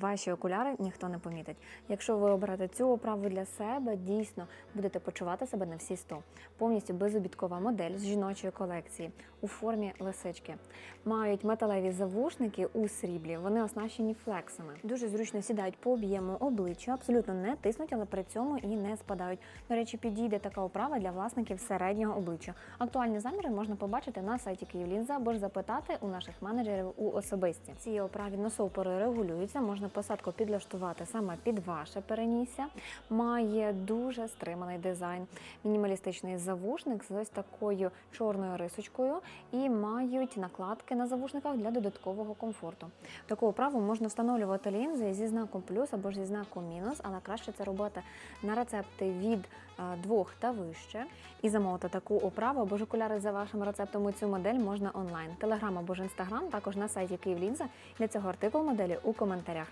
Ваші окуляри ніхто не помітить. Якщо ви оберете цю оправу для себе, дійсно будете почувати себе на всі 100. Повністю безобідкова модель з жіночої колекції у формі лисички. Мають металеві завушники у сріблі. Вони оснащені флексами. Дуже зручно сідають по об'єму обличчя, абсолютно не тиснуть, але при цьому і не спадають. До речі, підійде така оправа для власників середнього обличчя. Актуальні заміри можна побачити на сайті Київлінза або ж запитати у наших менеджерів у особисті. Ці оправі носопори регулюються, можна посадку підлаштувати саме під ваше перенісся. Має дуже стриманий дизайн, мінімалістичний завушник з ось такою чорною рисочкою і мають накладки на завушниках для додаткового комфорту. Таку оправу можна встановлювати лінзи зі знаком плюс або ж зі знаком мінус, але краще це робити на рецепти від е, двох та вище. І замовити таку оправу або ж окуляри за вашим рецептом у цю модель можна онлайн. Телеграм або ж інстаграм, також на сайті Київлінза. Для цього артикул моделі у коментарях.